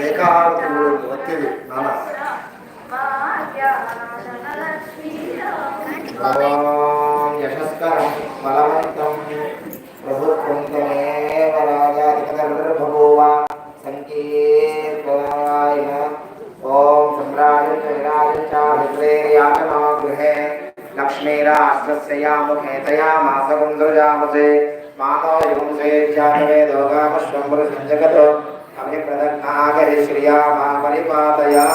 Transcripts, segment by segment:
ಏಕಾಹಾರತಿಗಳು ಒತ್ತಿರಿ ನಾನ ಯಶಸ್ಕರಂ ಬಲವಂತಂ ಪ್ರಭುತ್ವಂತಮೇವ ರಾಜಾಧಿಕರ್ಭಗೋವ ಸಂಕೀರ್ತನಾಯ ಓಂ ಸಮ್ರಾಜಂಚ ವಿರಾಜಂಚ ಹೃದ್ರೇರ್ಯಾತನೋ ಗೃಹೇ लक्ष्मीराष्ट्रस्यामुखेतयामासकुन्दुजामसे मानो युंसे जातवे दोगामश्वम्बुरसञ्जगतो प्रदग्नागरि श्रिया मा परिपातया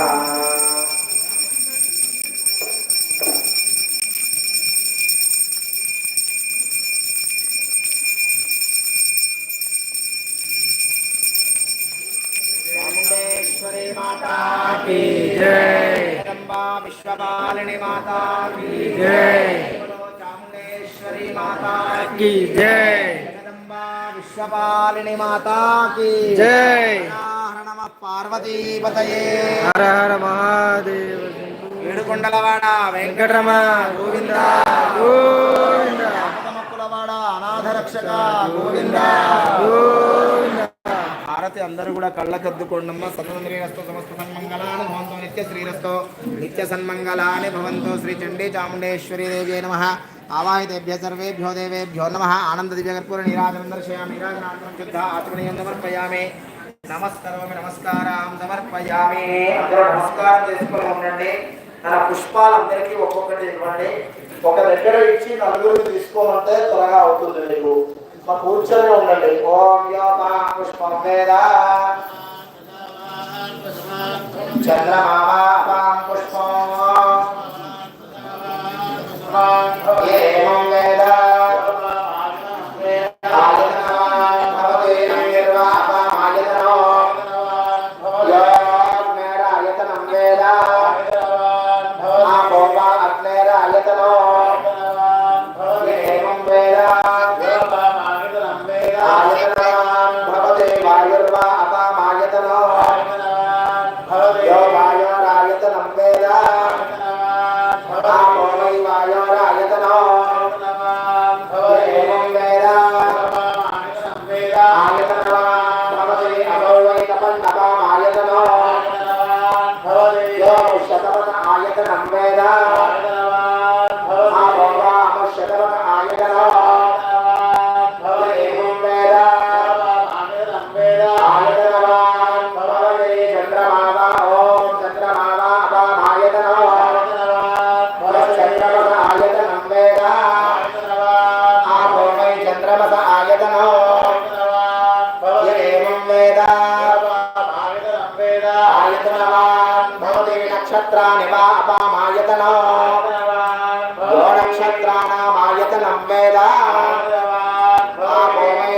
माता की विश्वपालिनी माता की जय चामुंडेश्वरी माता की जय వృక్షపాలిని మాతాకి జై నమ పార్వతీపతయే హర హర మహాదేవ ఏడుకొండలవాడ వెంకటరమ గోవింద గోవింద కులవాడ అనాథరక్షక గోవింద గోవింద భారతి అందరూ కూడా కళ్ళకద్దుకోండమ్మ సన్మంగళాని భవంతో నిత్య శ్రీరస్తో నిత్య సన్మంగళాని భవంతో శ్రీ చండీ చాముండేశ్వరీ దేవి నమ ఆవాహితేభ్య సర్వేభ్యో దేవేభ్యో నమ. ఆనంద దివ్య కర్పూర నీరాజనం దర్శయామి. నీరాజనానంతరం శుద్ధ ఆచమనీయం సమర్పయామి నమస్కరోమి నమస్కారం సమర్పయామి. అందరూ నమస్కారం చేసుకుని ఉండండి. తన పుష్పాలందరికీ ఒక్కొక్కటి ఇవ్వండి. ఒక దగ్గర ఇచ్చి నలుగురు తీసుకోమంటే త్వరగా అవుతుంది మీకు. మా కూర్చొని ఉండండి. ఓం యోపా పుష్పం వేద. आगे तक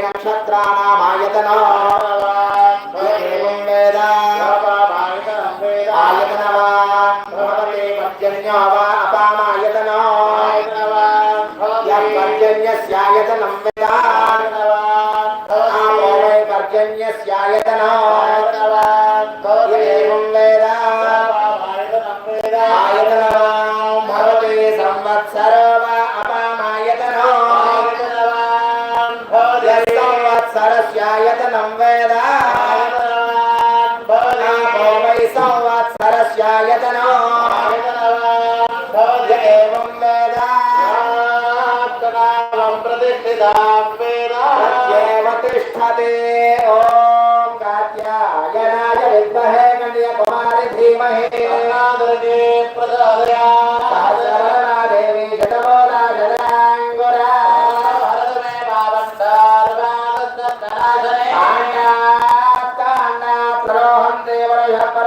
నక్షత్రాణామాయతనం వేద ఆపో వేద ఆయతనవాన్ పర్జన్యో వా అపామాయతనో పర్జన్యస్యాయతనం వేద పర్జన్యస్యాయతనో వేద ఆయతనవాన్ భవతి సంవత్సరో. సంవత్సరస్యాయతనం వేద ఆపో వై సంవత్సరస్యాయతనో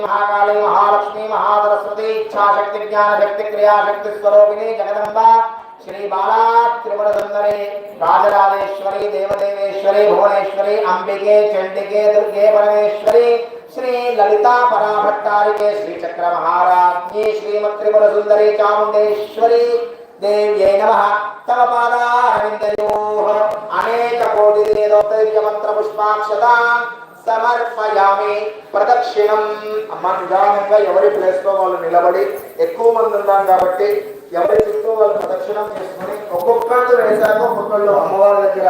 महाकाली महालक्ष्मी देवदेवेश्वरी भुवनेश्वरी अंबिके चंडिके दुर्गे परमेश्वरी श्री ललिता पराभट्टारिके श्री चक्र महाराज श्रीमत्रिपुर सुंदरी चामुंडेश्वरी దేవ్యై నమ తమ పాదారవిందయో అనేక కోటి దినేదోత్తైర్య మంత్ర పుష్పాక్షతా సమర్పయామి ప్రదక్షిణం అమ్మ నిదానంగా ఎవరి ప్లేస్లో వాళ్ళు నిలబడి ఎక్కువ మంది ఉన్నాం కాబట్టి ఎవరి చుట్టూ వాళ్ళు ప్రదక్షిణం చేసుకుని ఒక్కొక్కళ్ళు వేశాక ఒక్కొక్కళ్ళు అమ్మవారి దగ్గర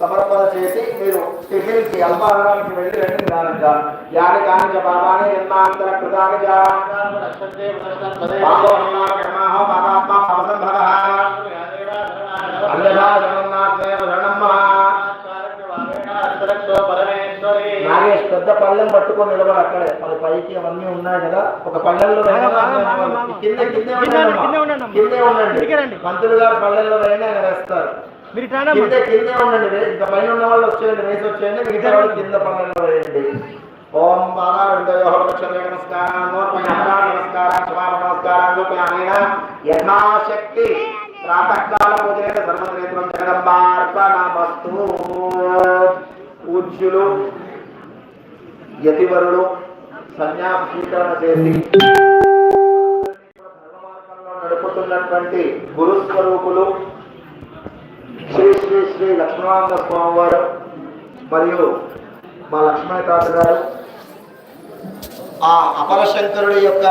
సమర్పణ చేసి మీరు టిఫిన్కి అల్పాహారానికి వెళ్ళి రండి జగన్నాథేవ శరణం మహా నాగేష్ పెద్ద పళ్ళెం పట్టుకొని నిలబడి అక్కడే మరి పైకి అవన్నీ ఉన్నాయి కదా ఒక పళ్ళెంలో కింద కిందే ఉండండి మంత్రులు గారు పళ్ళెంలో ఆయన వేస్తారు మీరు కింద కిందే ఉండండి ఇంకా పైన ఉన్న వాళ్ళు వచ్చేయండి వేసి వచ్చేయండి మిగతా వాళ్ళు కింద పళ్ళెంలో వేయండి ఓం నమస్కారం నమస్కారం నమస్కారం యథాశక్తి ప్రాతకాల జగదంబార్పణమస్తు. పూజ్యులు యతివరులు సన్యాస స్వీకరణ చేసి నడుపుతున్నటువంటి గురు స్వరూపులు శ్రీ శ్రీ శ్రీ స్వామి వారు మరియు మా లక్ష్మణ తాత గారు ఆ అపరశంకరుడి యొక్క